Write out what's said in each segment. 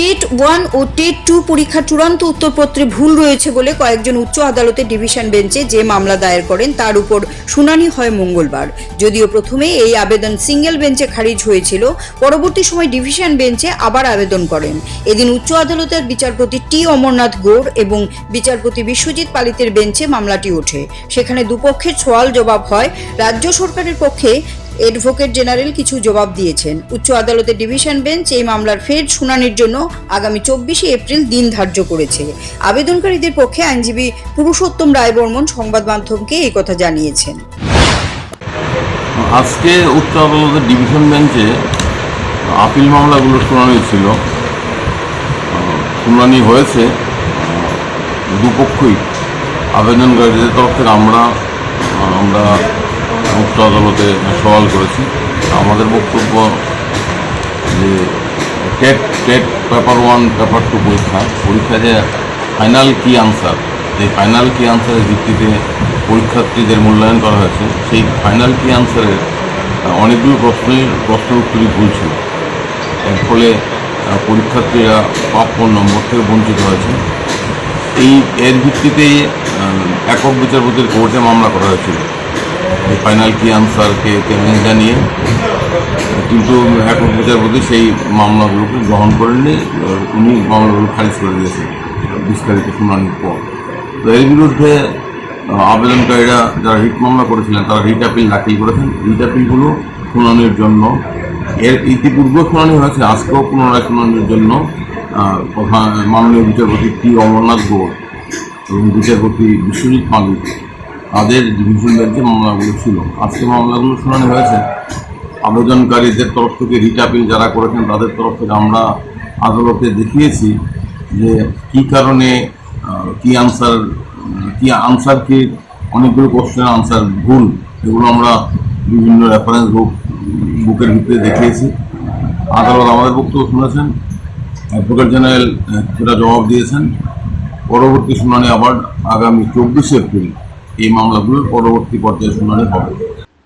TET one ও TET two পরীক্ষার চূড়ান্ত উত্তরপত্রে ভুল রয়েছে বলে কয়েকজন উচ্চ আদালতের ডিভিশন বেঞ্চে যে মামলা দায়ের করেন তার উপর শুনানি হয় মঙ্গলবার। যদিও প্রথমে এই আবেদন সিঙ্গেল বেঞ্চে খারিজ হয়েছিল, পরবর্তী সময় ডিভিশন বেঞ্চে আবার আবেদন করেন। এদিন উচ্চ আদালতের বিচারপতি টি অমরনাথ গৌড় এবং বিচারপতি বিশ্বজিৎ পালিতের বেঞ্চে মামলাটি ওঠে। সেখানে দুপক্ষের সওয়াল জবাব হয়, রাজ্য সরকারের পক্ষে অ্যাডভোকেট জেনারেল কিছু জবাব দিয়েছেন। উচ্চ আদালতের ডিভিশন বেঞ্চ এই মামলার ফের শুনানির জন্য আগামী চব্বিশে এপ্রিল দিন ধার্য করেছে। আবেদনকারীদের পক্ষে আইনজীবী পুরুষোত্তম রায়বর্মন সংবাদ মাধ্যমকে এই কথা জানিয়েছেন। আজকে উচ্চ আদালতের ডিভিশন বেঞ্চে আপিল মামলাগুলো শুনানি ছিল। শুনানি হয়েছে। দুপক্ষই আবেদনকারীদের তরফ থেকে আমরা আমরা উচ্চ আদালতে সওয়াল করেছি। আমাদের বক্তব্য যে TET TET paper one, paper two পরীক্ষা পরীক্ষা যে ফাইনাল কি আনসার এই ফাইনাল কি আনসারের ভিত্তিতে পরীক্ষার্থীদের মূল্যায়ন করা হয়েছে। সেই ফাইনাল কি আনসারের অনেকগুলো প্রশ্নের প্রশ্নের উত্তরই ভুল ছিল। এর ফলে পরীক্ষার্থীরা প্রাপ্য নম্বর থেকে বঞ্চিত হয়েছে। এই, এর ভিত্তিতেই একক বিচারপতির কোর্টে মামলা করা হয়েছিল। ফাইনাল কি আনসারকে চ্যালেঞ্জ জানিয়ে, কিন্তু এখন বিচারপতি সেই মামলাগুলোকে গ্রহণ করেননি উনি মামলাগুলো খারিজ করে দিয়েছেন বিস্তারিত শুনানির পর। তো এর বিরুদ্ধে আবেদনকারীরা যারা রিট মামলা করেছিলেন, তারা রিট আপিল দাখিল করেছেন। রিট আপিলগুলো শুনানির জন্য, এর ইতিপূর্বে শুনানি হয়েছে, আজকেও পুনরায় শুনানির জন্য মাননীয় বিচারপতি টি অমরনাথ গৌড় এবং বিচারপতি বিশ্বজিৎ মালিক তাদের ডিভিশন বেঞ্চে মামলাগুলো ছিল আজকে মামলাগুলো শুনানি হয়েছে। আবেদনকারীদের তরফ থেকে রিট আপিল যারা করেছেন, তাদের তরফ থেকে আমরা আদালতে দেখিয়েছি যে কী কারণে কি আনসার কি আনসার কি, অনেকগুলো কোশ্চেন আনসার ভুল, এগুলো আমরা বিভিন্ন রেফারেন্স বুক বুকের ভিতরে দেখিয়েছি। আদালত আমাদের বক্তব্য শুনেছেন অ্যাডভোকেট জেনারেল সেটা জবাব দিয়েছেন। পরবর্তী শুনানি আবার আগামী চব্বিশে এপ্রিল। এই মামলাগুলোর পরবর্তী পর্যায়ে শুনানি হবে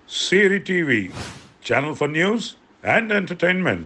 Siri TV, channel for news and entertainment.